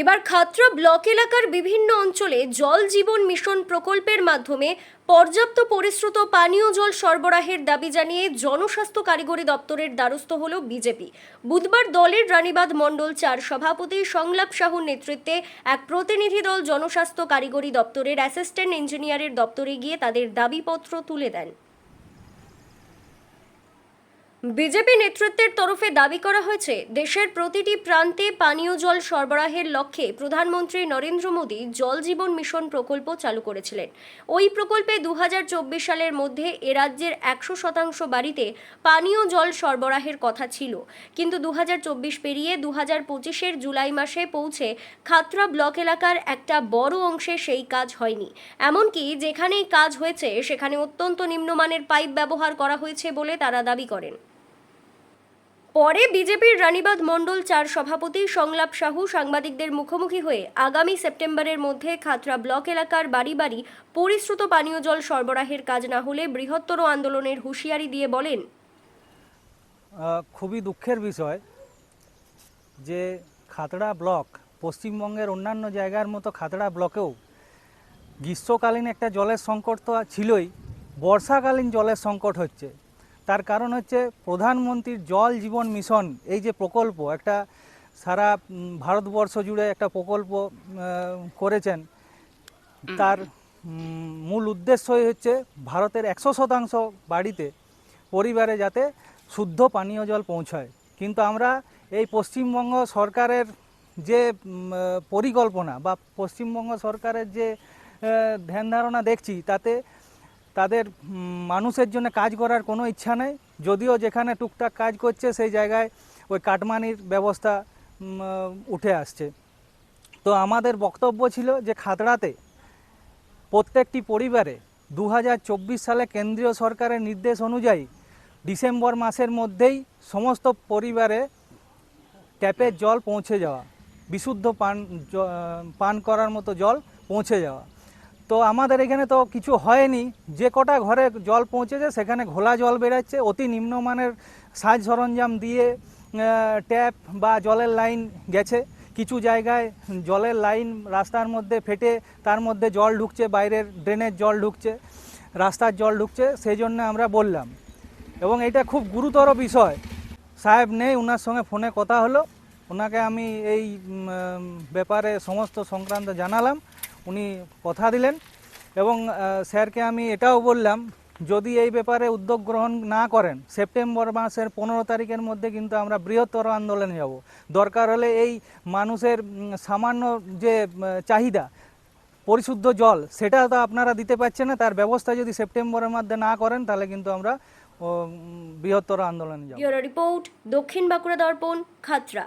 এবার খাতড়া ব্লক এলাকার বিভিন্ন অঞ্চলে জল জীবন মিশন প্রকল্পের মাধ্যমে পর্যাপ্ত পরিশ্রুত পানীয় জল সরবরাহের দাবি জানিয়ে জনস্বাস্থ্য কারিগরি দপ্তরের দ্বারস্থ হল বিজেপি। বুধবার দলের রানীবাদ মণ্ডল চার সভাপতি সংলাপ সাহুর নেতৃত্বে এক প্রতিনিধি দল জনস্বাস্থ্য কারিগরি দপ্তরের অ্যাসিস্ট্যান্ট ইঞ্জিনিয়ারের দপ্তরে গিয়ে তাদের দাবিপত্র তুলে দেন। বিজেপি নেতৃত্বের তরফে দাবি করা হয়েছে, দেশের প্রতিটি প্রান্তে পানীয় জল সরবরাহের লক্ষ্যে প্রধানমন্ত্রী নরেন্দ্র মোদী জল জীবন মিশন প্রকল্প চালু করেছিলেন। ওই প্রকল্পে দু হাজার চব্বিশ সালের মধ্যে এ রাজ্যের একশো শতাংশ বাড়িতে পানীয় জল সরবরাহের কথা ছিল। কিন্তু দু হাজার চব্বিশ পেরিয়ে দু হাজার পঁচিশের জুলাই মাসে পৌঁছে খাতরা ব্লক এলাকার একটা বড় অংশে সেই কাজ হয়নি। এমনকি যেখানেই কাজ হয়েছে, সেখানে অত্যন্ত নিম্নমানের পাইপ ব্যবহার করা হয়েছে বলে তারা দাবি করেন। পরে বিজেপির রানীবাদ মণ্ডল চার সভাপতি সংলাপ সাহু সাংবাদিকদের মুখোমুখি হয়ে আগামী সেপ্টেম্বরের মধ্যে খাতড়া ব্লক এলাকার বাড়ি বাড়ি পরিশ্রুত পানীয় জল সরবরাহের কাজ না হলে বৃহত্তর আন্দোলনের হুঁশিয়ারি দিয়ে বলেন। খুবই দুঃখের বিষয় যে খাতড়া ব্লক পশ্চিমবঙ্গের অন্যান্য জায়গার মতো খাতড়া ব্লকেও গ্রীষ্মকালীন একটা জলের সংকট তো ছিলই, বর্ষাকালীন জলের সংকট হচ্ছে। তার কারণ হচ্ছে প্রধানমন্ত্রীর জল জীবন মিশন, এই যে প্রকল্প, একটা সারা ভারতবর্ষ জুড়ে একটা প্রকল্প করেছেন। তার মূল উদ্দেশ্যই হচ্ছে ভারতের একশো শতাংশ বাড়িতে পরিবারে যাতে শুদ্ধ পানীয় জল পৌঁছায়। কিন্তু আমরা এই পশ্চিমবঙ্গ সরকারের যে পরিকল্পনা বা পশ্চিমবঙ্গ সরকারের যে ধ্যান ধারণা দেখছি, তাতে তাদের মানুষের জন্য কাজ করার কোনো ইচ্ছা নেই। যদিও যেখানে টুকটাক কাজ করছে, সেই জায়গায় ওই কাটমানির ব্যবস্থা উঠে আসছে। তো আমাদের বক্তব্য ছিল যে খাতড়াতে প্রত্যেকটি পরিবারে দু হাজার চব্বিশ সালে কেন্দ্রীয় সরকারের নির্দেশ অনুযায়ী ডিসেম্বর মাসের মধ্যেই সমস্ত পরিবারে ট্যাপের জল পৌঁছে যাওয়া, বিশুদ্ধ পান পান করার মতো জল পৌঁছে যাওয়া। তো আমাদের এখানে তো কিছু হয়নি। যে কটা ঘরে জল পৌঁছেছে, সেখানে ঘোলা জল বেরাচ্ছে। অতি নিম্নমানের সাজ সরঞ্জাম দিয়ে ট্যাপ বা জলের লাইন গেছে। কিছু জায়গায় জলের লাইন রাস্তার মধ্যে ফেটে, তার মধ্যে জল ঢুকছে, বাইরের ড্রেনের জল ঢুকছে, রাস্তার জল ঢুকছে সেই জন্য আমরা বললাম। এবং এটা খুব গুরুতর বিষয়। সাহেব নেই ওনার সঙ্গে ফোনে কথা হলো। ওনাকে আমি এই ব্যাপারে সমস্ত সংক্রান্ত জানালাম। উনি কথা দিলেন এবং স্যারকে আমি এটাও বললাম, যদি এই ব্যাপারে উদ্যোগ গ্রহণ না করেন, সেপ্টেম্বর মাসের পনেরো তারিখের মধ্যে কিন্তু আমরা বৃহত্তর আন্দোলনে যাব। দরকার হলে এই মানুষের সামান্য যে চাহিদা, পরিশুদ্ধ জল, সেটা তো আপনারা দিতে পারছেন না, তার ব্যবস্থা যদি সেপ্টেম্বরের মধ্যে না করেন, তাহলে কিন্তু আমরা বৃহত্তর আন্দোলনে যাব। রিপোর্ট, দক্ষিণ বাঁকুড়া দর্পণ খাতড়া